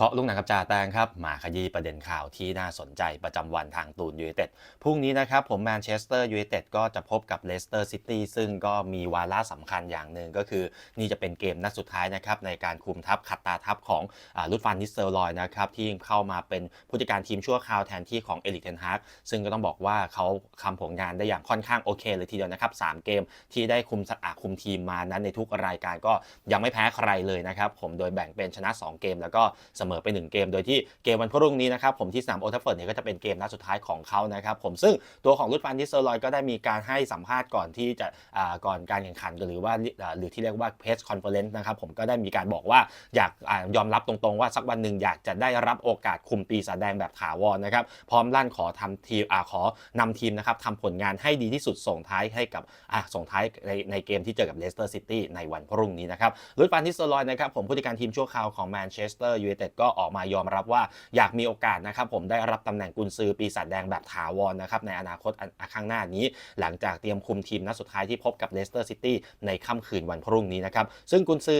เคาะลูกหนังกับจ่าแตงครับมาขยี้ประเด็นข่าวที่น่าสนใจประจำวันทางตูนยูไนเต็ดพรุ่งนี้นะครับผมแมนเชสเตอร์ยูไนเต็ดก็จะพบกับเลสเตอร์ซิตี้ซึ่งก็มีวาระสำคัญอย่างหนึ่งก็คือ นี่จะเป็นเกมนัดสุดท้ายนะครับในการคุมทัพขัดตาทัพของอาลุดฟันนิสเซอร์ลอยนะครับที่เข้ามาเป็นผู้จัดการทีมชั่วคราวแทนที่ของเอลิกเทนฮากซึ่งก็ต้องบอกว่าเขาทำผลงานได้อย่างค่อนข้างโอเคเลยทีเดียวนะครับสามเกมที่ได้คุมอ่าคุมทีมมานั้นในทุกรายการก็ยังไม่แพ้ใครเลยนะครับผมโดยแบ่งเป็นชนะ 2 เกมแล้วก็เสมมอไป 1 เกม โดยที่เกมวันพรุ่งนี้นะครับผมที่สนามโอทัฟเฟิร์ดเนี่ยก็จะเป็นเกมนัดสุดท้ายของเขานะครับผมซึ่งตัวของลุดฟันดิสเซอร์ลอยก็ได้มีการให้สัมภาษณ์ก่อนที่จะอ่าก่อนการแข่งขันหรือว่าอ่าหรือที่เรียกว่าเพสคอนเฟอเรนซ์นะครับผมก็ได้มีการบอกว่าอยากอายอมรับตรงๆ ว่าสักวันหนึ่งอยากจะได้รับโอกาสคุมปีศาจแดงแบบถาวรนะครับพร้อมลั่นขอทำทีมอ่าขอนำทีมนะครับทำผลงานให้ดีที่สุดส่งท้ายให้กับอ่าส่งท้ายในในเกมที่เจอกับเลสเตอร์ซิตี้ในวันพรุ่งนี้นะครับลุดฟันดิสเซอร์ลอยนะครับผมผู้จัดการทีมชั่วคราวของแมนเชสเตอร์ยูไนเต็ดก็ออกมายอมรับว่าอยากมีโอกาสนะครับผมได้รับตำแหน่งกุนซือปีศาจแดงแบบถาวรนะครับในอนาคตอันข้างหน้านี้ หลังจากเตรียมคุมทีมนัดสุดท้ายที่พบกับเลสเตอร์ซิตี้ในค่ำคืนวันพรุ่งนี้นะครับซึ่งกุนซือ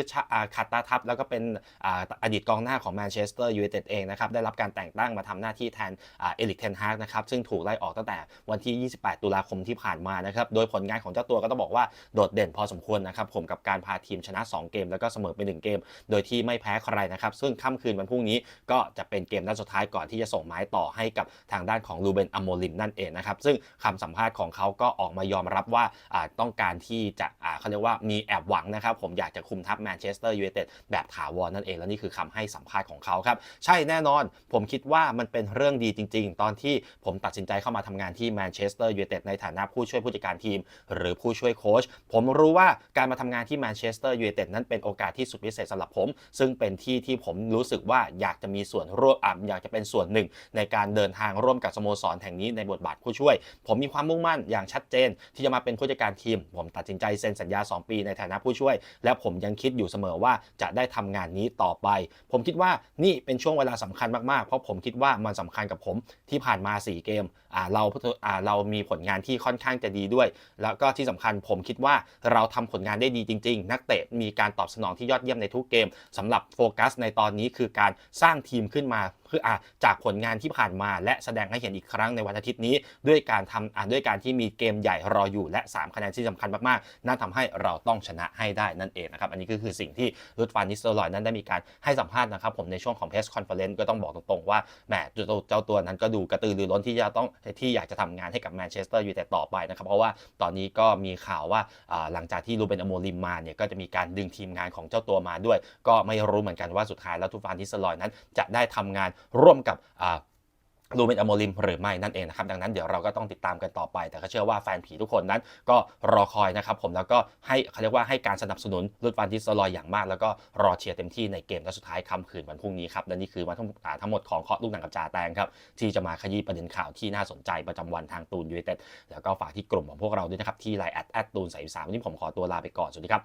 คาตาทับแล้วก็เป็นอดีตกองหน้าของแมนเชสเตอร์ยูไนเต็ดเองนะครับได้รับการแต่งตั้งมาทำหน้าที่แทนเอลิกเทนฮากนะครับซึ่งถูกไล่ออกตั้งแต่วันที่ 28 ตุลาคมที่ผ่านมานะครับโดยผลงานของเจ้าตัวก็ต้องบอกว่าโดดเด่นพอสมควรนะครับผมกับการพาทีมชนะ 2 เกมแล้วก็เสมอไป1เกม โดยที่ไม่แพ้ใครนะครับซึ่งค่ำคืนวันพรุ่งนี้ ก็จะเป็นเกมนัดสุดท้ายก่อนที่จะส่งไม้ต่อให้กับทางด้านของลูเบนอโมลิมนั่นเองนะครับซึ่งคำสัมภาษณ์ของเขาก็ออกมายอมรับว่าต้องการที่จะเขาเรียกว่ามีแอบหวังนะครับผมอยากจะคุมทัพแมนเชสเตอร์ยูไนเต็ดแบบถาวรนั่นเอง และนี่คือคำให้สัมภาษณ์ของเขาครับ ใช่แน่นอน ผมคิดว่ามันเป็นเรื่องดีจริง ๆ ตอนที่ผมตัดสินใจเข้ามาทำงานที่แมนเชสเตอร์ยูไนเต็ดในฐานะผู้ช่วยผู้จัดการทีม หรือผู้ช่วยโค้ชผมรู้ว่าการมาทำงานที่แมนเชสเตอร์ยูไนเต็ดนั้นเป็นโอกาสที่สุดพิเศษสำหรับผม ซึ่งเป็นที่ที่ผมรู้สึกว่าอยากจะมีส่วนร่วมออยากจะเป็นส่วนหนึ่ง ในการเดินทางร่วมกับสโมสรแห่งนี้ในบทบาทผู้ช่วย ผมมีความมุ่งมั่นอย่างชัดเจน ที่จะมาเป็นผู้จัดการทีม ผมตัดสินใจเซ็นสัญญา 2 ปีในฐานะผู้ช่วย และผมยังคิดอยู่เสมอว่าจะได้ทำงานนี้ต่อไป ผมคิดว่านี่เป็นช่วงเวลาสำคัญมากๆ เพราะผมคิดว่ามันสำคัญกับผมที่ผ่านมา 4 เกมเราอ่าเรามีผลงานที่ค่อนข้างจะดีด้วย แล้วก็ที่สำคัญผมคิดว่าเราทำผลงานได้ดีจริง ๆ นักเตะมีการตอบสนองที่ยอดเยี่ยมในทุกเกมสำหรับโฟกัสในตอนนี้คือการสร้างทีมขึ้นมาเพื่ออจากผลงานที่ผ่านมา และแสดงให้เห็นอีกครั้งในวันอาทิตย์นี้ ด้วยการทำด้วยการที่มีเกมใหญ่รออยู่ และ 3 คะแนนที่สำคัญมากๆนั่นทำให้เราต้องชนะให้ได้นั่นเองนะครับอันนี้ก็คือสิ่งที่รุดฟานนิสเตอร์ลอยนั้นได้มีการให้สัมภาษณ์นะครับผมในช่วงของเพสคอนเฟอเรนซ์ก็ต้องบอกตรงๆว่าแหมเจ้าเจ้าตัวนั้นก็ดูกระตือรือร้นที่จะต้องที่อยากจะทำงานให้กับแมนเชสเตอร์ยูไนเต็ดต่อไปนะครับเพราะว่าตอนนี้ก็มีข่าวว่าหลังจากที่รูเบนอโมลิมมาเนี่ยก็จะมีการดึงทีมงานของเจ้าตัวมาด้วย ก็ไม่รู้เหมือนกันว่าสุดท้ายแล้วทุฟานนิสเตอร์ลอยนั้นจะได้ทำงานร่วมกับอ่ารูเมนอโมลิมหรือไม่นั่นเองนะครับดังนั้นเดี๋ยวเราก็ต้องติดตามกันต่อไป แต่ก็เชื่อว่าแฟนผีทุกคนนั้นก็รอคอยนะครับผมแล้วก็ให้เขาเรียกว่าให้การสนับสนุนรุดฟันดิสลอยอย่างมาก แล้วก็รอเชียร์เต็มที่ในเกมนัดสุดท้ายค่ำคืนวันพรุ่งนี้ครับและนี่คือมาทั้งอ่าทั้งหมดของเคาะลูกหนังกับจ่าแตงครับที่จะมาขยี้ประเด็นข่าวที่น่าสนใจประจำวันทางตูนยูไนเต็ดแล้วก็ฝากที่กลุ่มของพวกเราด้วยนะครับที่ไลน์แอดแอดตูนใส่สามวันนี้ผมขอตัวลาไปก่อนสวัสดีครับ